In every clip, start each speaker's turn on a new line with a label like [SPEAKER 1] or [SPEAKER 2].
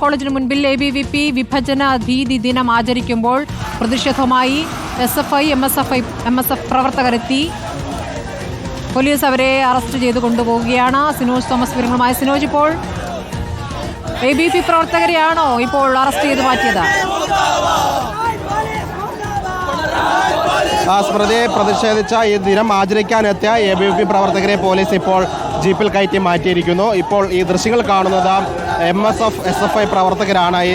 [SPEAKER 1] കോളേജിന് മുൻപിൽ A B V P വിഭജന ഭീതി ദിനം ആചരിക്കുമ്പോൾ പ്രതിഷേധവുമായി S F I M S F I M S F പ്രവർത്തകരെത്തി. Police അവരെ അറസ്റ്റ് ചെയ്ത് കൊണ്ടുപോവുകയാണ്. സിനോജ് തോമസ് വിവരങ്ങളുമായി സിനോജ് ഇപ്പോൾ. എ ബി പി പ്രവർത്തകരെയാണോ ഇപ്പോൾ അറസ്റ്റ് ചെയ്ത് മാറ്റിയത്?
[SPEAKER 2] സ്മൃതിയെ പ്രതിഷേധിച്ച ഈ ദിനം ആചരിക്കാനെത്തിയ എ ബി പി പ്രവർത്തകരെ പോലീസ് ഇപ്പോൾ ജീപ്പിൽ കയറ്റി മാറ്റിയിരിക്കുന്നു. ഇപ്പോൾ ഈ ദൃശ്യങ്ങൾ കാണുന്നത് M S F S F I പ്രവർത്തകരാണ്. ഈ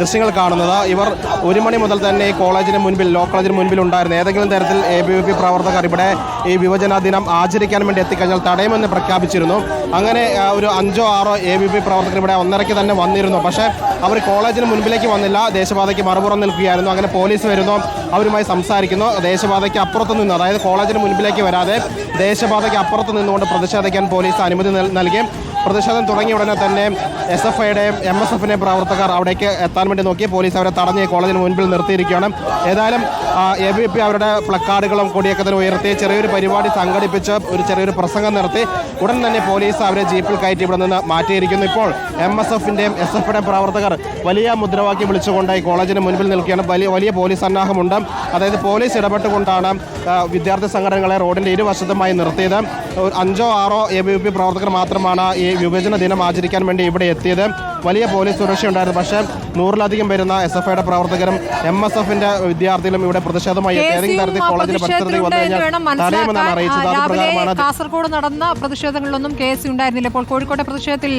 [SPEAKER 2] ദൃശ്യങ്ങൾ കാണുന്നത്. ഇവർ ഒരു മണി മുതൽ തന്നെ ഈ കോളേജിന് മുൻപിൽ ലോ കോളേജിന് മുൻപിൽ ഉണ്ടായിരുന്നു. ഏതെങ്കിലും തരത്തിൽ എ ബി വി പി പ്രവർത്തകർ ഇവിടെ ഈ വിഭജന ദിനം ആചരിക്കാൻ വേണ്ടി എത്തിക്കഴിഞ്ഞാൽ തടയുമെന്ന് പ്രഖ്യാപിച്ചിരുന്നു. അങ്ങനെ ഒരു അഞ്ചോ ആറോ എ ബി പി പ്രവർത്തകർ ഇവിടെ ഒന്നരയ്ക്ക് തന്നെ വന്നിരുന്നു. പക്ഷേ അവർ കോളേജിന് മുൻപിലേക്ക് വന്നില്ല. ദേശപാതയ്ക്ക് മറുപുറം നിൽക്കുകയായിരുന്നു. അങ്ങനെ പോലീസ് വരുന്നു അവരുമായി സംസാരിക്കുന്നു. ദേശപാതയ്ക്ക് അപ്പുറത്ത് നിന്ന് അതായത് കോളേജിന് മുൻപിലേക്ക് വരാതെ ദേശപാതയ്ക്ക് അപ്പുറത്ത് നിന്നുകൊണ്ട് പ്രതിഷേധിക്കാൻ പോലീസ് അനുമതി നൽകി. പ്രതിഷേധം തുടങ്ങിയ ഉടനെ തന്നെ എസ് എഫ് ഐയുടെയും എം എസ് എഫിന്റെ പ്രവർത്തകർ അവിടേക്ക് എത്താൻ വേണ്ടി നോക്കി പോലീസ് അവരെ തടഞ്ഞ് കോളേജിന് മുൻപിൽ നിർത്തിയിരിക്കുകയാണ്. ഏതായാലും എ ബി പി അവരുടെ പ്ലക്കാർഡുകളും കൊടിയൊക്കെ തന്നെ ഉയർത്തി ചെറിയൊരു പരിപാടി സംഘടിപ്പിച്ച് ഒരു ചെറിയൊരു പ്രസംഗം നടത്തി ഉടൻ തന്നെ പോലീസ് അവരെ ജീപ്പിൽ കയറ്റി ഇവിടെ നിന്ന് മാറ്റിയിരിക്കുന്നു. ഇപ്പോൾ എം എസ് എഫിന്റെയും എസ് എഫിന്റെയും പ്രവർത്തകർ വലിയ മുദ്രാവാക്യം വിളിച്ചുകൊണ്ട് ഈ കോളേജിന് മുൻപിൽ നിൽക്കുകയാണ്. വലിയ വലിയ പോലീസ് സന്നാഹമുണ്ട്. അതായത് പോലീസ് ഇടപെട്ടുകൊണ്ടാണ് വിദ്യാർത്ഥി സംഘടനകളെ റോഡിന്റെ ഇരുവശത്തുമായി നിർത്തിയത്. അഞ്ചോ ആറോ എ ബി പി പ്രവർത്തകർ മാത്രമാണ് ഈ വിഭജന ദിനം ആചരിക്കാൻ വേണ്ടി ഇവിടെ എത്തിയത്. വലിയ പോലീസ് സുരക്ഷയുണ്ടായിരുന്നു. പക്ഷേ നൂറിലധികം വരുന്ന എസ് എഫ് ഐയുടെ പ്രവർത്തകരും എം എസ് എഫിന്റെ വിദ്യാർത്ഥികളും ഇവിടെ പ്രതിഷേധമായി. ഏതെങ്കിലും തരത്തിൽ കോളേജിന്റെ പരിസരത്തേക്ക് വന്നു കഴിഞ്ഞാൽ തടയുമെന്നാണ് അറിയിച്ചത്. അത് പ്രകാരമാണ്
[SPEAKER 1] കാസർഗോഡ് നടന്ന പ്രതിഷേധങ്ങളിലൊന്നും കെ എസ് ഉണ്ടായിരുന്നില്ല. ഇപ്പോൾ കോഴിക്കോട്ടെ പ്രതിഷേധത്തിൽ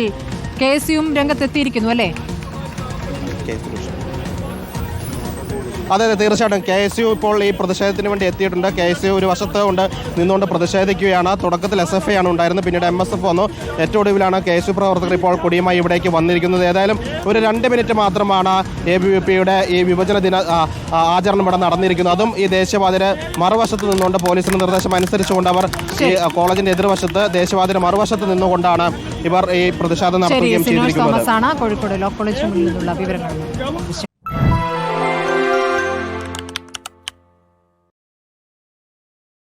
[SPEAKER 1] കെ എസ് യുവും രംഗത്തെത്തിയിരിക്കുന്നു അല്ലേ?
[SPEAKER 2] അതെ അതെ തീർച്ചയായിട്ടും. കെ എസ് യു ഇപ്പോൾ ഈ പ്രതിഷേധത്തിന് വേണ്ടി എത്തിയിട്ടുണ്ട്. കെ എസ് യു ഒരു വശത്ത് കൊണ്ട് നിന്നുകൊണ്ട് പ്രതിഷേധിക്കുകയാണ്. തുടക്കത്തിൽ എസ് എഫ് ഐ ആണ് ഉണ്ടായിരുന്നത്. പിന്നീട് എം എസ് എഫ് വന്നു. ഏറ്റവും ഒടുവിലാണ് കെ എസ് യു പ്രവർത്തകർ ഇപ്പോൾ കൊടിയുമായി ഇവിടേക്ക് വന്നിരിക്കുന്നത്. ഏതായാലും ഒരു രണ്ട് മിനിറ്റ് മാത്രമാണ് എ ബി വി പിയുടെ ഈ വിഭജന ദിന ആചരണം ഇവിടെ നടന്നിരിക്കുന്നത്. അതും ഈ ദേശീയപാതയുടെ മറുവശത്ത് നിന്നുകൊണ്ട് പോലീസിന്റെ നിർദ്ദേശം അനുസരിച്ചുകൊണ്ട് അവർ ഈ കോളേജിന്റെ എതിർവശത്ത് ദേശീയപാതിര മറുവശത്ത് നിന്നുകൊണ്ടാണ് ഇവർ ഈ പ്രതിഷേധം
[SPEAKER 1] കോഴിക്കോട്
[SPEAKER 2] നടത്തുകയും ചെയ്തിരിക്കുന്നത്